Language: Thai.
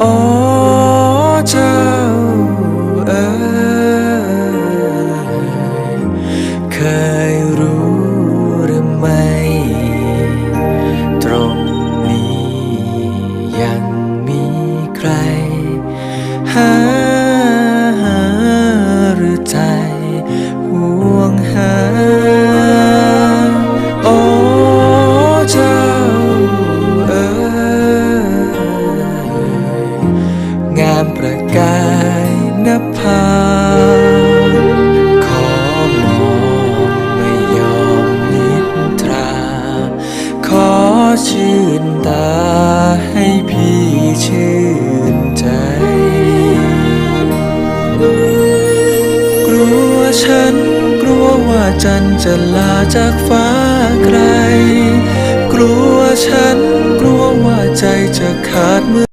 โอ้เจ้าเอ๋ยเคยรู้หรือไม่ ตรงนี้ยังมีใคร หาหรือใจห่วงหาามประกายนภาขอมองไม่ยอมนิทรา ขอชื่นตาให้พี่ชื่นใจ กลัวฉันกลัวว่าจันจะลาจากฟ้าไกล กลัวฉันกลัวว่าใจจะขาดเมื่อ